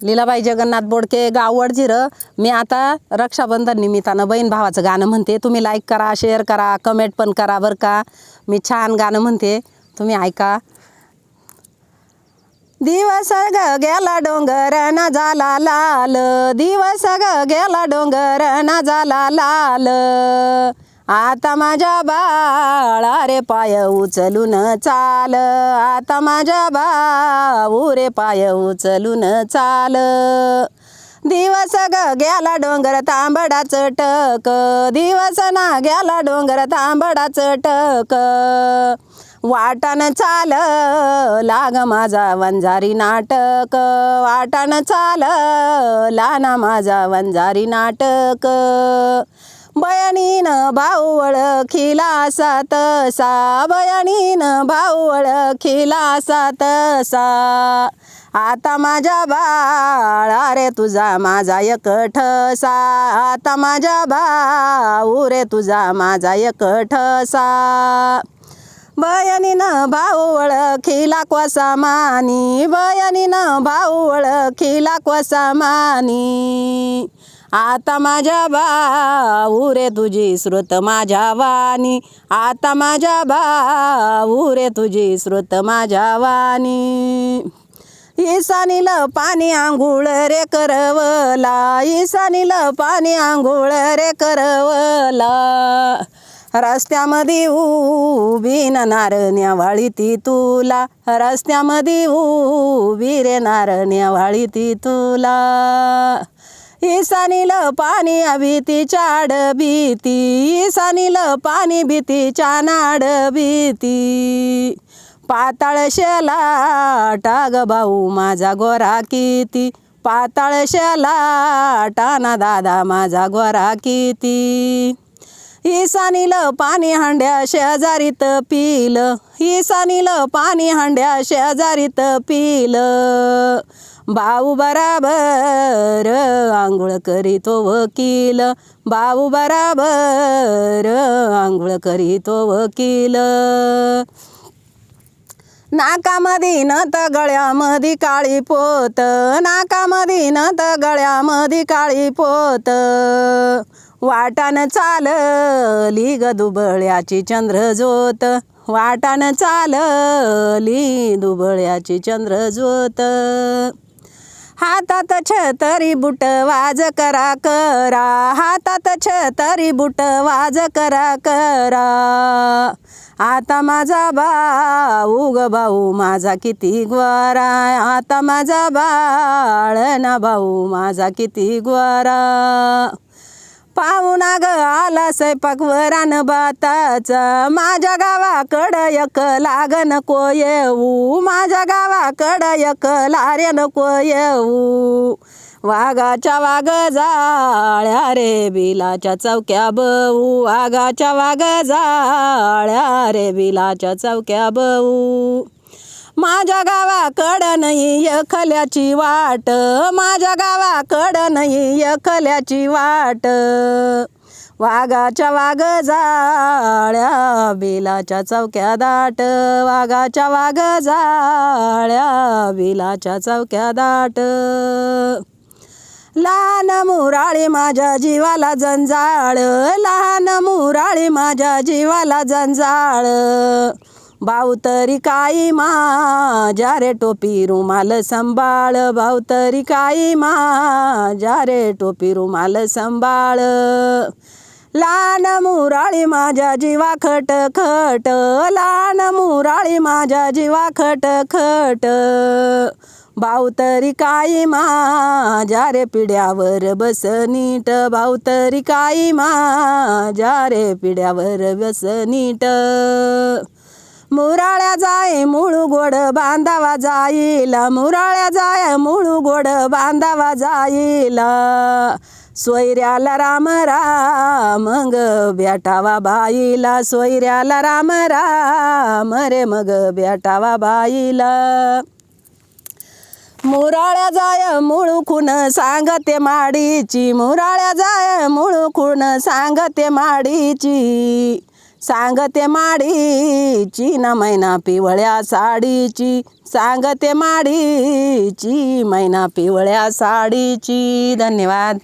लीलाबाई जगन्नाथ बोडके गावड वडझिरं मी आता रक्षाबंधन निमित्तानं बहीण भावाचं गाणं म्हणते. तुम्ही लाईक करा शेअर करा कमेंट पण करा बरं का. मी छान गाणं म्हणते. तुम्ही ऐका. दिवस ग गेला डोंगर ना झाला लाल. दिवस ग गेला डोंगर ना झाला लाल. आता माझ्या बाळा रे पाय उचलून चाल. आता माझ्या बाऊ रे पाय उचलून चाल. दिवस ग गेला डोंगर तांबडाचं टक. दिवस ना गेला डोंगर तांबडाचं टक. वाटानं चाल लाग माझा वंजारी नाटक. वाटानं चाल लाना माझा वंजारी नाटक. बयानीन भाऊ ओळखीला असा सा. बयानीनं भाऊ ओळखीला असा सा. आता माझ्या बाळा रे तुझा माझा एक ठसा. आता माझ्या भाऊ रे तुझा माझा एक ठसा. बयानीनं भाऊ ओळखीला कोसा मानी? बयानीनं भाऊ ओळखीला कोसा मानी? आता माझ्या भाऊ रे तुझी श्रुत माझ्या वाणी. आता माझ्या भाऊ रे तुझी श्रुत माझ्या वाणी. ईसानील पाणी आंघोळ रे करवला. ईसानील पाणी आंघोळ रे करवला. रस्त्यामध्ये उभी नारण्या नारण्यावाळी ती तुला. रस्त्यामध्ये उभी रे नारण्यावाळी ती तुला. ईसानील पाणी भीतीच्या चाड भीती. ईसानील पाणी भीतीच्या नाड भीती. पाताळ शेला टाग भाऊ माझा गोरा किती. पाताळ शेला टाना दादा माझा गोरा किती. ईसानील पाणी हांड्या शेजारीत पिलं. ईसानील पाणी हांड्या शेजारीत पिलं. भाऊ बराबर आंघोळ करीतो वकील. भाऊ बराबर आंघोळ करीतो वकील. नाकामध्ये न त गळ्यामध्ये काळी पोत. नाकामध्ये न त गळ्यामध्ये काळी पोत. वाटान चालली ग दुबळ्याची चंद्रज्योत. वाटान चालली दुबळ्याची चंद्रज्योत. हातात छतरी बुट वाज करा करा. हातात छतरी बुट वाज करा करा. आता माझा भाऊ ग भाऊ माझा किती ग्वारा आता माझा बाळ ना भाऊ माझा किती ग्वारा पाहुणा ग आला स्वयंपाक वरान भाताचा माझ्या गावाकडं एक लागन को येऊ. माझ्या गावाकडं एक लारेन नको येऊ. वाघाच्या वाघ जाळ्या रे बिलाच्या चौक्या बऊ वाघाच्या वाघ जाळ्या रे बिलाच्या चौक्या बऊ माझ्या गावाकड नाही यखल्याची वाट. माझ्या गावाकड नाही यखल्याची वाट. वाघाच्या वाघ जाळ्या बिलाच्या चौक्या दाट. वाघाच्या वाघ जाळ्या बिलाच्या चौक्या दाट. लहान मुराळी माझ्या जीवाला जंजाळ. लहान मुराळी माझ्या जीवाला जंजाळ. भाऊ काई काही माझ्या रे टोपी रुमाल संभाळ. भाऊ काई काही माझ्या रे टोपी रुमाल संभाळ. लहान मुराळी माझ्या जीवा खट खट. लहान मुराळी माझ्या जीवा खट खट. भाऊ काई मा माझ्या रे पिढ्यावर बस नीट. भाऊ काई काही माझ्या रे पिढ्यावर बस नीट. मुराळ्या जाय मुळू गोड बांधावा जाईल. मुराळ्या जाय मुळू गोड बांधावा जाईल. सोयऱ्याला राम राम मग बेटावा बाईला. सोयऱ्याला राम राम रे मग बेटावा बाईला. मुराळ्या जाय मुळू खून सांगते माडीची. मुराळ्या जाय मुळू खून सांगते माडीची. सांगते माडीची ना मैना पिवळ्या साडीची. सांगते माडीची मैना पिवळ्या साडीची. धन्यवाद.